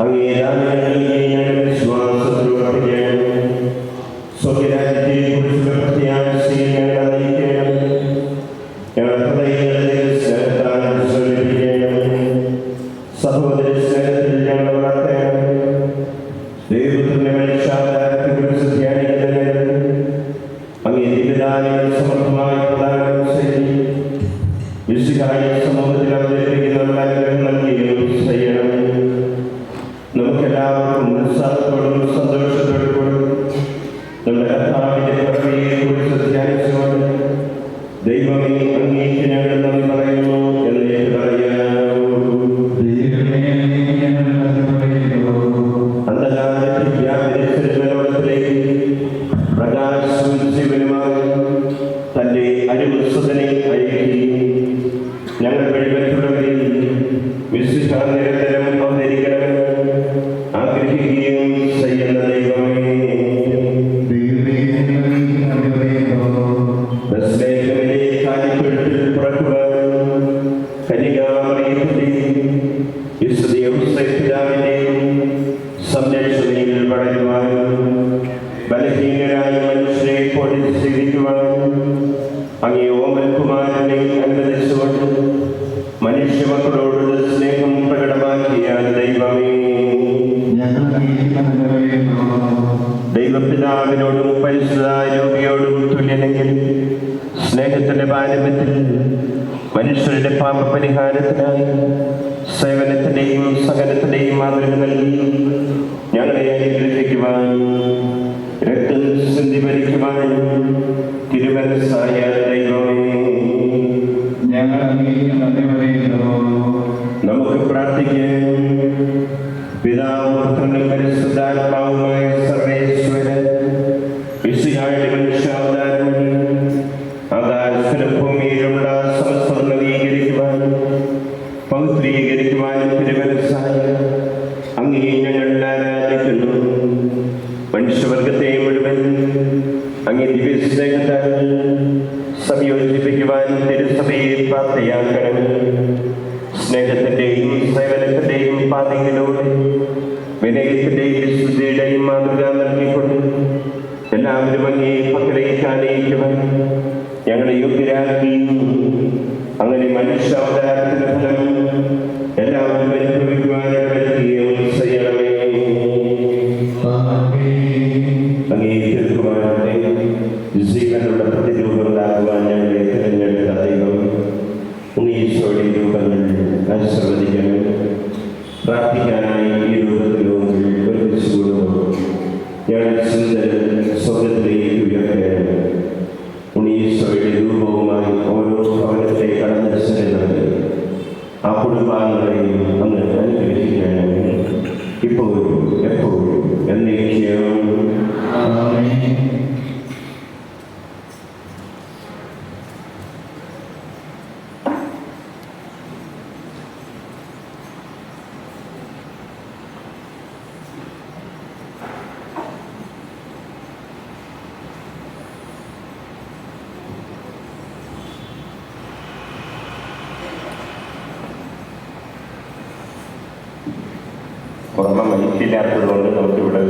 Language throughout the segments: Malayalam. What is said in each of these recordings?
അവ ഏതാ സ്വാമി സംരക്ഷണയിൽ വളരുവാനും ബലഹീനരായ മനുഷ്യരെ പോലെ സേവിക്കുവാനും അങ്ങേ ഓമൻകുമാരനെ അനുവദിച്ചുകൊണ്ട് മനുഷ്യ സ്നേഹം പ്രകടമാക്കിയ ദൈവമേ. ദൈവപിതാവിനോടും പരിശുദ്ധാരോഗ്യോടും തുല്യനെങ്കിൽ സ്നേഹത്തിന്റെ പാരമ്പര്യത്തിൽ മനുഷ്യരുടെ പാപപരിഹാരത്തിനായി സേവനത്തിന്റെയും സഹനത്തിന്റെയും മാതൃക നൽകി ഞങ്ങളെ അനുഗ്രഹിക്കുവാൻ രക്തം സുസന്ധി ഭരിക്കുവാൻ തിരുവനസായ ദൈവമേ. ഞങ്ങൾ നമുക്ക് പ്രാർത്ഥിക്കാം. പിതാവ് പരിശുദ്ധാത്മാവുമായി തിരുമങ്ങേ പക്കളേക്കാനയിക്കുവൻ ഞങ്ങളെ യോഗ്യരാക്കി. അങ്ങനെ മനുഷ്യാവതാരത്തിന്റെ ഫലം people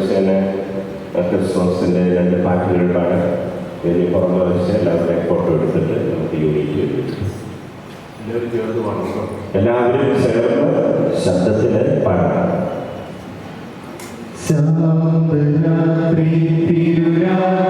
വെച്ച് തന്നെ ക്രിസ്മസിന്റെ രണ്ട് പാട്ടുകളിലാണ് ഇതിന് പുറമെ വെച്ച് എല്ലാവരുടെയും ഫോട്ടോ എടുത്തിട്ട് നമുക്ക് യൂണിറ്റ് എല്ലാവരും ചേർന്ന് ശബ്ദത്തിൽ പാടാം. ശാന്തരാത്രി തിരുരാത്രി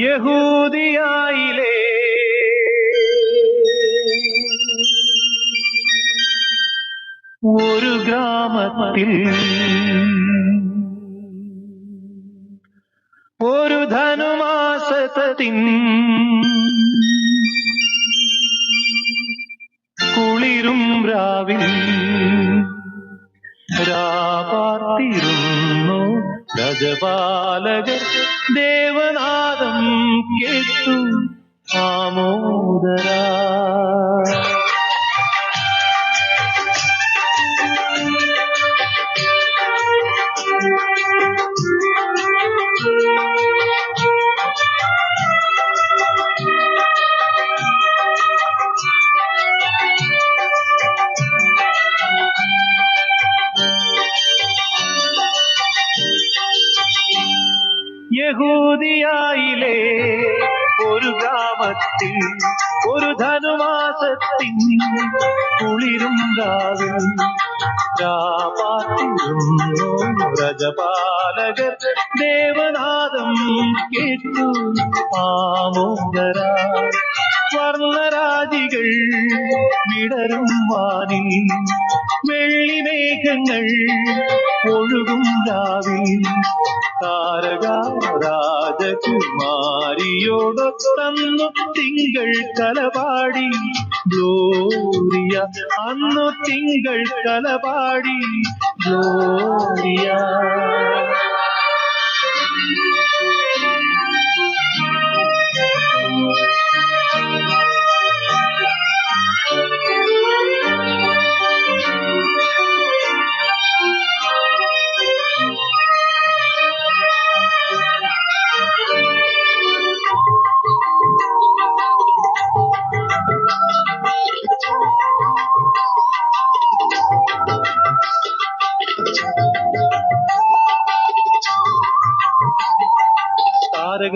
യഹൂദിയായിലെ. ഒരു ഗ്രാമത്തിൽ ഒരു ധനുമാസത്തിൻ കുളിരും രാവിൽ. രാപാർത്തിരുന്നു രജപാലകർ ദേവനാദം കേട്ടു. ആമോദരാ യഹൂദിയായിലെ ഒരു ഗ്രാമത്തിൽ ഒരു ധനുമാസത്തിൻ കുളിരും രാവിൽ രാപാത്തിരുന്നു രജപാലകർ ദേവനാദം കേട്ടു ആമോദര വർണരാജികൾ വിടരും വാനിൽ വെള്ളിമേഘങ്ങൾ ഒഴുകും രാവിൽ താരക രാജകുമാരിയോടൊത്തന്നു തിങ്കൾ കലപാടി ഗ്ലോറിയ അന്നു തിങ്കൾ കലപാടി ഗ്ലോറിയ.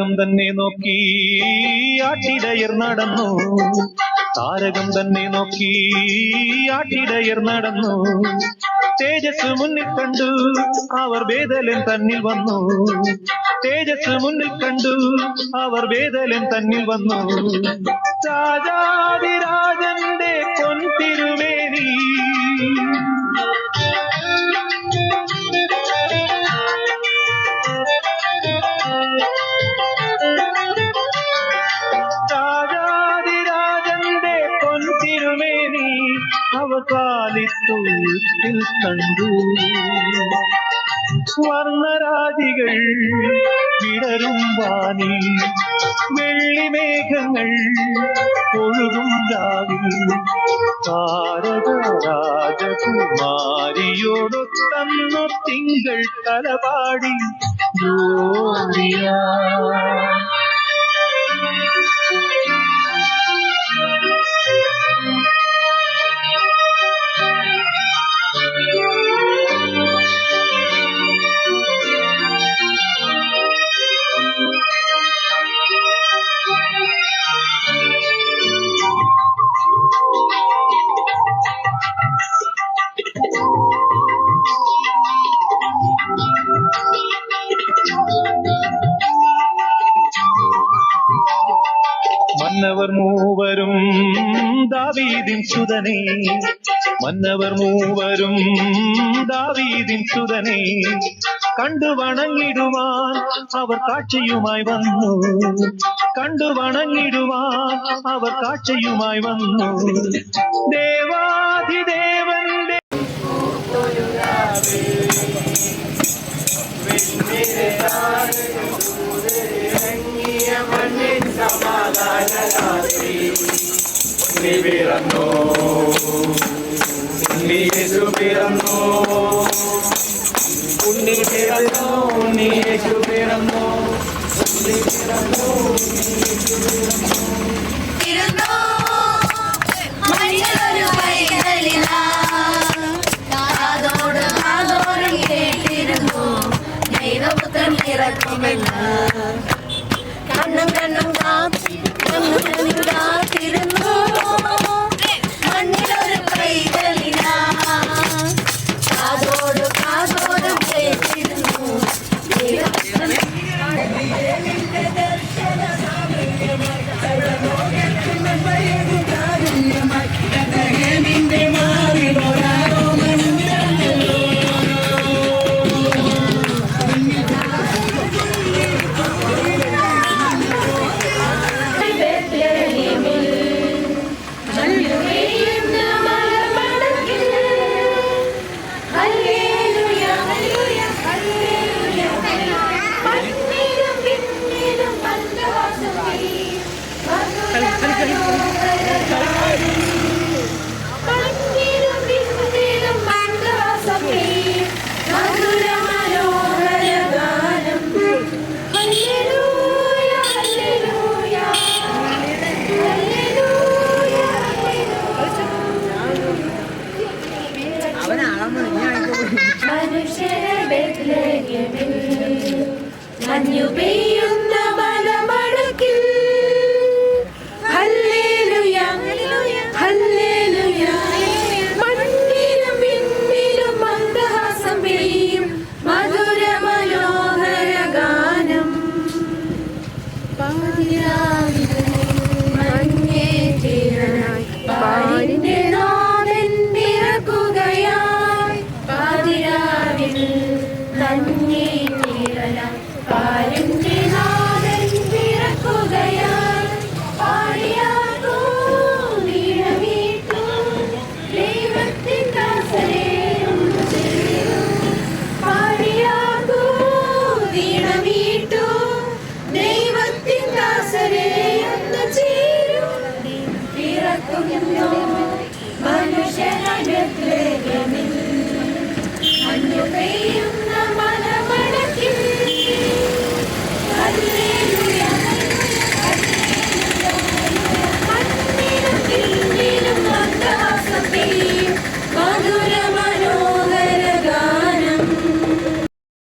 താരകം തന്നെ നോക്കി ആട്ടിടയർ നടന്നു. താരകം തന്നെ നോക്കി ആട്ടിടയർ നടന്നു. തേജസ് മുന്നിൽ കണ്ടു അവർ വേദലൻ തന്നിൽ വന്നു. തേജസ് മുന്നിൽ കണ്ടു അവർ വേദലൻ തന്നിൽ വന്നു. രാജാതിരാജന്റെ പൊൻതിരുമേനി അവർ കാലിത്തൂത്തിൽ കണ്ടു വർണരാജികൾ വിടരും വാനി വെള്ളിമേഘങ്ങൾ ഒഴുകും രാവിൽ താരക രാജകുമാരിയോടൊത്തന്നു തിങ്കൾ കലപാടി ഗ്ലോറിയ സുതനേ. മന്നവർ മൂവരും ദാവീദിൻ സുതനേ. കണ്ടു വണങ്ങിടുവാൻ അവർ കാഴ്ചയുമായി വന്നു. കണ്ടു വണങ്ങിടുവാൻ അവർ കാഴ്ചയുമായി വന്നു. ദേവാധിദേവന്റെ ഉണ്ണി പിറന്നു ഉണ്ണി യേശു പിറന്നു? ഉണ്ണി പിറന്നു? ഉണ്ണി യേശു പിറന്നു? ഇരുന്നോ മഞ്ഞൊരു പൈതലില കാതോട് കാതോടും കേട്ടിരുന്നു. ദൈവപുത്രൻ ഇറക്കുമെന്ന്. കണ്ണും കണ്ണും കണ്ണും കാത്തിരുന്നു. മഞ്ഞു പെയ്യും